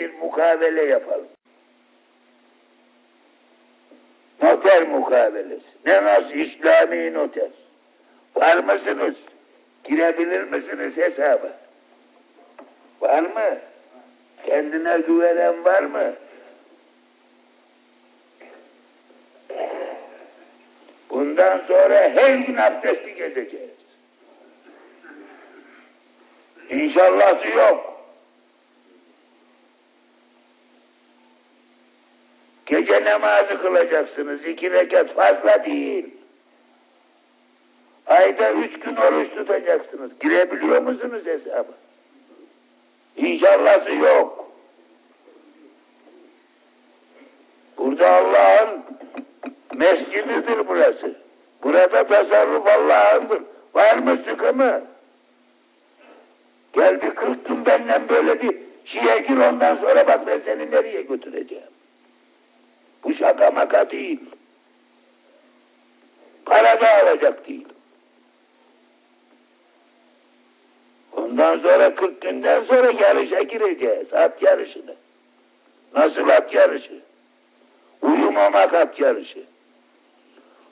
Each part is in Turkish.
bir mukavele yapalım. Noter mukabelesi. Ne nasıl İslami noter? Var mısınız? Girebilir misiniz hesaba? Var mı? Kendine güvenen var mı? Bundan sonra her gün abdestli gezeceğiz. İnşallahı yok. Gece namazı kılacaksınız. iki rekat fazla değil. Ayda üç gün oruç tutacaksınız. Girebiliyor musunuz hesaba? İnşallahı yok. Burada Allah'ın mescididir burası. Burada tasarruf Allah'ındır. Var mı sıkımı? Gel bir kırk benden böyle bir şeye gir ondan sonra bak ben seni nereye götüreceğim. Bu şaka maka değil. Para da alacak değil. Ondan sonra 40 günden sonra yarışa gireceğiz. At yarışını. Nasıl at yarışı? Uyumamak at yarışı.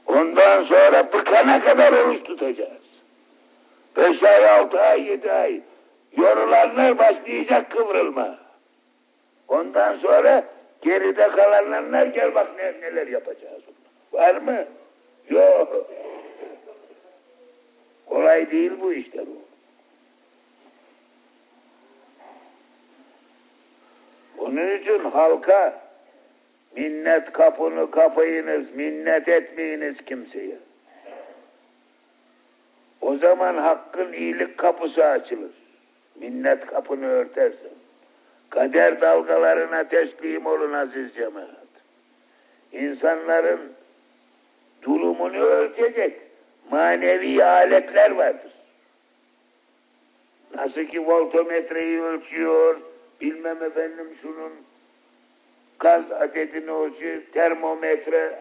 Ondan sonra bıkana kadar oruç tutacağız. Beş ay, altı ay, yedi ay. Yorulanlar başlayacak kıvrılma. Ondan sonra geride kalanlar gel bak ne, neler yapacağız. Var mı? Yok. Kolay değil bu işte bu. Onun için halka minnet kapını kapayınız, minnet etmeyiniz kimseye. O zaman hakkın iyilik kapısı açılır. Minnet kapını örtersen. Kader dalgalarına teslim olun aziz cemaat. İnsanların durumunu ölçecek manevi aletler vardır. Nasıl ki voltometreyi ölçüyor, bilmem efendim şunun gaz adedini ölçüyor, termometre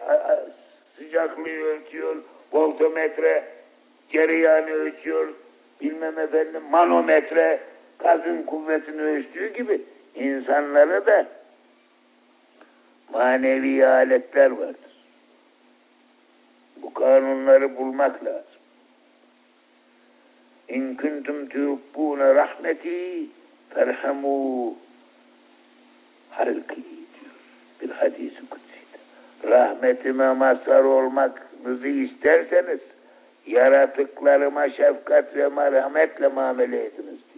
sıcaklığı ölçüyor, voltometre cereyanı ölçüyor, bilmem efendim manometre gazın kuvvetini ölçtüğü gibi insanlara da manevi aletler vardır. Bu kanunları bulmak lazım. İn kuntum tuhibbune rahmeti ferhamu halki diyor bir hadisi kutsidir. Rahmetime mazhar olmanızı isterseniz yaratıklarıma şefkat ve merhametle muamele ediniz diyor.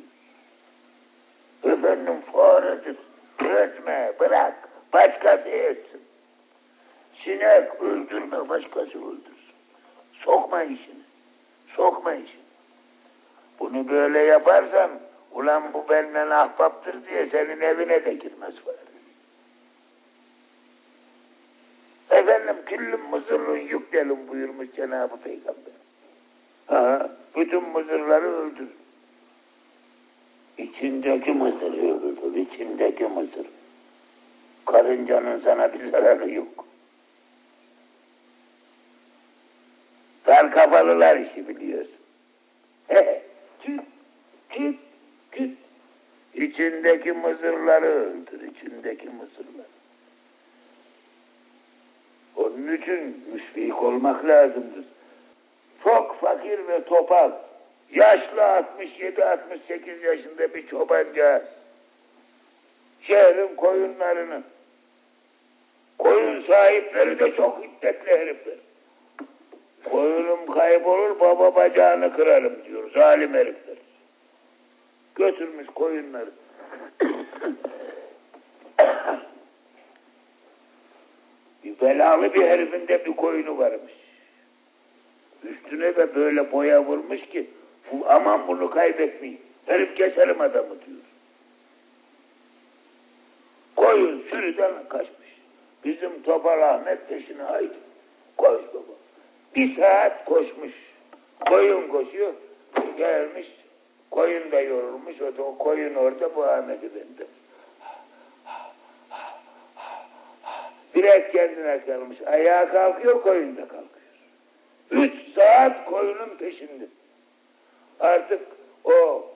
Faredir, üretme, bırak, başkası etsin. Sinek öldürme, başkası öldürsün. Sokma işini, sokma işini. Bunu böyle yaparsan, ulan bu benden ahbaptır diye senin evine de girmez fare. Efendim küllüm mızırlığın yüklelim buyurmuş Cenab-ı Peygamber. Ha, bütün mızırları öldür. İçindeki mızır öldür, içindeki mızır. Karıncanın sana bir zararı yok. Dar kafalılar işi biliyorsun. Küt, küt, küt. İçindeki mızırları öldür, içindeki mızırları. Onun için müşfik olmak lazımdır. Çok fakir ve topal, yaşlı 67-68 yaşında bir çobancağız, şehrin koyunlarının, koyun sahipleri de çok hiddetli herifler. Koyunum kaybolur baba bacağını kırarım diyor zalim herifler. Götürmüş koyunları. bir belalı bir herifin de bir koyunu varmış. Üstüne de böyle boya vurmuş ki aman bunu kaybetmeyin. Herif keserim adamı diyor. Koyun sürüden kaçmış. Bizim Topal Ahmet peşine haydi. Koş baba. Bir saat koşmuş. Koyun koşuyor. Gelmiş. Koyun da yorulmuş. O, da, o koyun orada bu Ahmet'i bende. Biraz kendine kalmış. Ayağa kalkıyor, koyun da kalkıyor. Üç saat koyunun peşinde. Artık o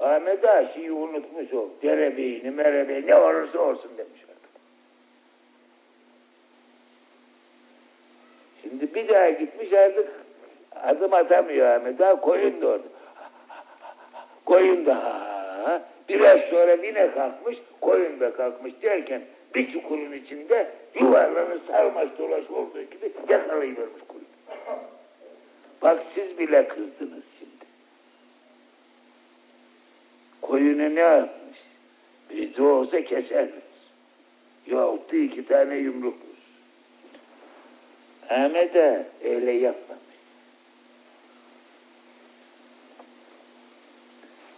Ahmet Ağa şeyi unutmuş o. Derebeyini, merebeyi ne olursa olsun demiş artık. Şimdi bir daha gitmiş artık adım atamıyor Ahmet Ağa. Koyun da orada. Koyun da. Biraz sonra yine kalkmış, koyun da kalkmış derken bir çukurun içinde yuvarlanır sarmaş dolaş olduğu gibi yakalayıvermiş koyun. Bak siz bile kızdınız ne yapmış? Bizi olsa keseriz. Yahut da iki tane yumruk vurur. Ahmet Ağa öyle yapmamış.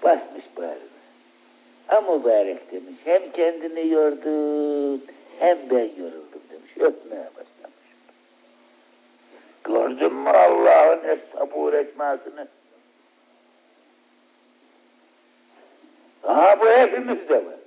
Basmış bağrına. Ha mübarek demiş. Hem kendini yordun hem ben yoruldum demiş. Öpmeye başlamış. Gördün mü Allah'ın hep sabur etmesini? Aha bu hepimizde var.